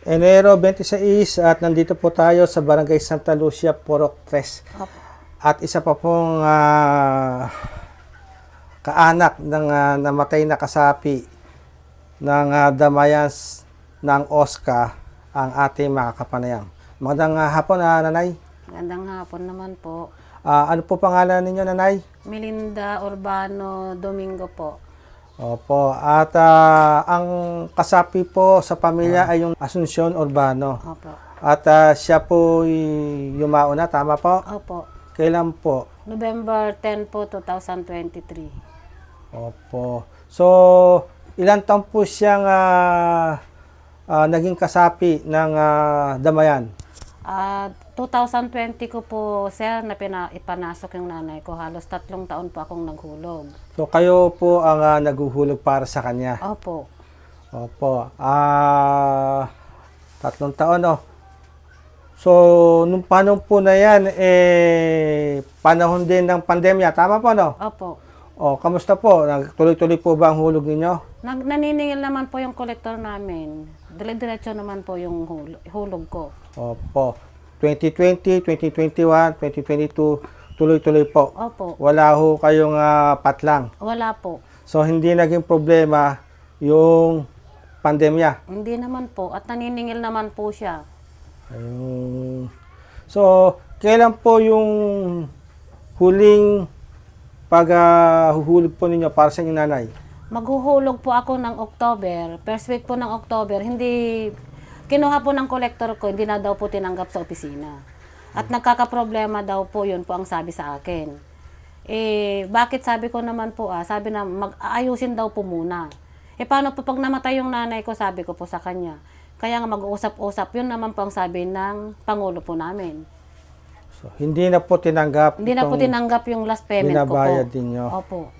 Enero 26 at nandito po tayo sa Barangay Santa Lucia, Porok 3. Opo. At isa pa pong ah, kaanak ng ah, namatay na kasapi ng ah, Damayans ng Oscar ang ating makakapanayam. Magandang ah, hapon, ah, Nanay. Magandang hapon naman po. Ah, ano po pangalan ninyo, Nanay? Melinda Urbano Domingo po. Opo. At ah, ang kasapi po sa pamilya ay yung Asuncion Urbano. Opo. At ah, siya po yumao na, tama po? Opo. Kailan po? November 10 po, 2023. Opo. So, ilan taon po siyang ah, ah, naging kasapi ng ah, Damayan? At 2020 ko po, sir, na pina, ipanasok yung nanay ko. Halos tatlong taon po akong naghulog. So, kayo po ang ah, naguhulog para sa kanya. Opo. Opo. Ah, tatlong taon, no? So, nung panahon po na yan, eh, panahon din ng pandemya. Tama po, no? Opo. O, kamusta po? Tuloy-tuloy po ba ang hulog ninyo? Nag, naniningil naman po yung kolektor namin. Dire-diretso naman po yung hul- hulog ko. Opo. 2020, 2021, 2022, tuloy-tuloy po. Opo. Wala ho kayong ah, patlang. Wala po. So, hindi naging problema yung pandemya. Hindi naman po. At naniningil naman po siya. Ayun. So, kailan po yung huling paghuhulog po ninyo para sa inyong nanay? Maghuhulog po ako ng October. First week po ng October, hindi kinuha po ng collector ko, hindi na daw po tinanggap sa opisina. At nagkakaproblema daw po, yun po ang sabi sa akin. Eh, bakit sabi ko naman po ah, sabi na mag-aayusin daw po muna. Eh, paano po pag namatay yung nanay ko, sabi ko po sa kanya. Kaya nga mag-uusap-usap, yun naman po ang sabi ng Pangulo po namin. So, hindi na po tinanggap Hindi na po tinanggap yung last payment ko po. binabayad ninyo. Opo.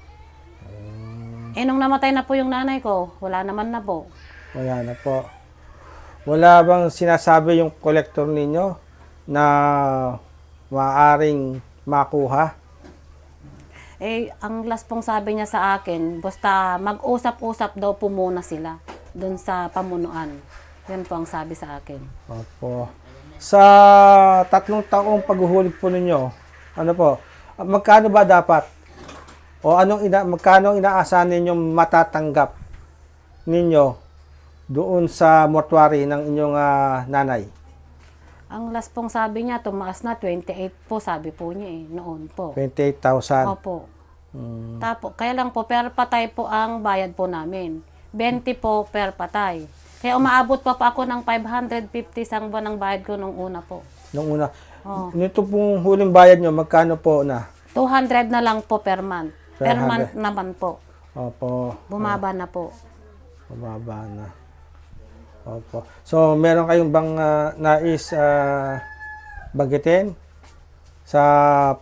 Eh, nung namatay na po yung nanay ko, wala naman na po. Wala na po. Wala bang sinasabi yung collector ninyo na maaring makuha? Eh, ang last pong sabi niya sa akin, basta mag-usap-usap daw po muna sila doon sa pamunuan. Yan po ang sabi sa akin. Opo. Sa tatlong taong paghuhulog po ninyo, ano po, magkano ba dapat? O anong ina, magkano ang inaasahan ninyong matatanggap ninyo doon sa mortuary ng inyong ah, nanay? Ang last pong sabi niya, tumaas na 28 po, sabi po niya eh, noon po. 28,000. Opo. Tapo, kaya lang po, per patay po ang bayad po namin. 20 po per patay. Kaya umaabot pa po ako ng 550 sang buwan ng bayad ko nung una po. Nung una. Oo. Nito pong huling bayad nyo, magkano po na? 200 na lang po per month. Per month naman po. Opo. Bumaba na po. Mababa na. Opo. So, meron kayong bang ah, nais ah, bagitin sa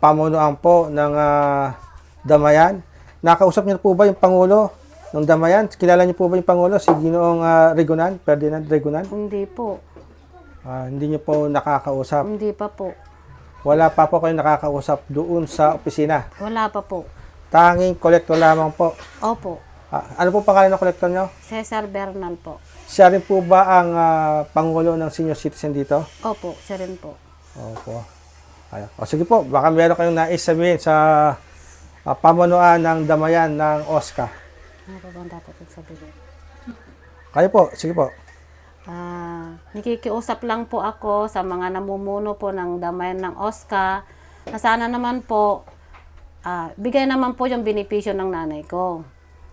pamunuan po ng ah, Damayan? Nakausap niyo po ba yung Pangulo ng Damayan? Kilala niyo po ba yung Pangulo? Si Ginoong ah, Regunan? Ferdinand Regunan? Hindi po. Ah, hindi niyo po nakakausap. Hindi pa po. Wala pa po kayo nakakausap doon sa opisina. Wala pa po. Tanging kolektor lamang po. Opo. Ah, ano po pangalan ng kolektor niyo? Cesar Bernal po. Siya rin po ba ang ah, Pangulo ng senior citizen dito? Opo, siya rin po. Opo. Ayun. O sige po, baka meron kayong nais sabihin sa ah, pamunuan ng damayan ng Oscar. Ano pa bang dapat kong sabihin? Kayo po, sige po. Ah, nakikiusap lang po ako sa mga namumuno po ng damayan ng OSCA na sana naman po ah, bigay naman po yung benepisyo ng nanay ko.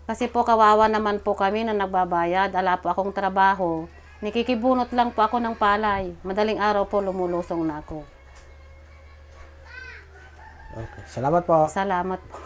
Kasi po kawawa naman po kami na nagbabayad, ala po akong trabaho. Nikikibunot lang po ako ng palay. Madaling araw po lumulusong na ako. Okay. Salamat po. Salamat po.